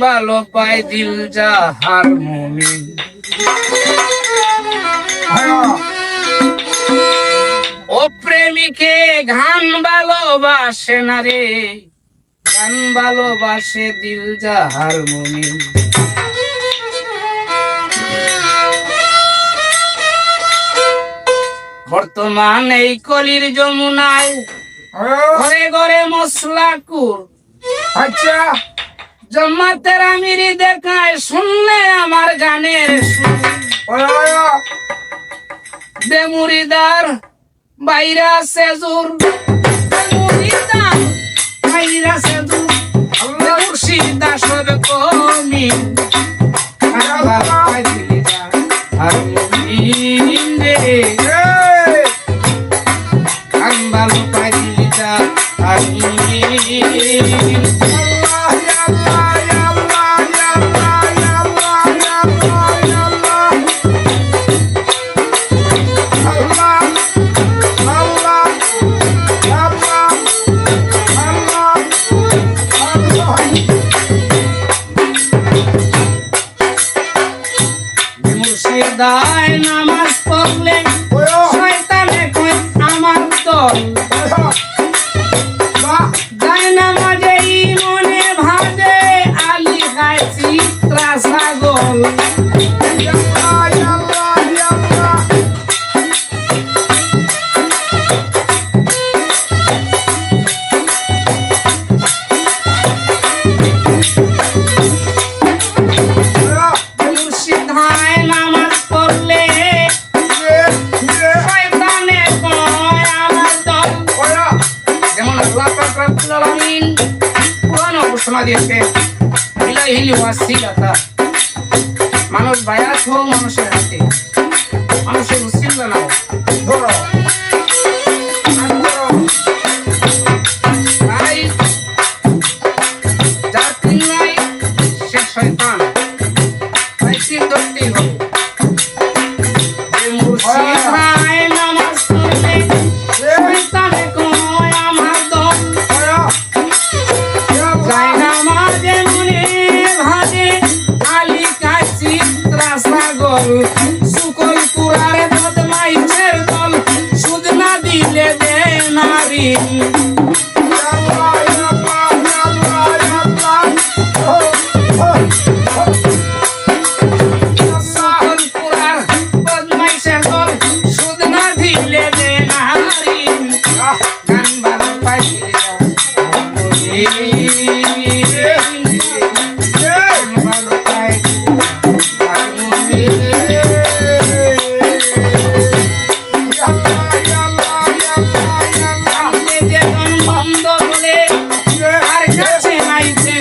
ভালো পাই দিল যাহার মমিন ও প্রেমিকে ঘান ভালোবাসে না রে। গান ভালোবাসে দিল যাহার মমিন বর্তমান এই কলির যমুনায় ঘরে ঘরে মশলা কুর আচ্ছা। জমাতের আমিরি দেখায় শুনলে আমার গানের বেমুরিদার বাইরা সেজুর বেমুরিদার বাইরা সেজুর মুর্শিদা সব কমি আর ঘোষণা দিয়েছে। মানুষ বায়াত হোক মানুষের হাতে। সাগর সুকল কুরারে বদমাইছের দল সুদ না দিলে দে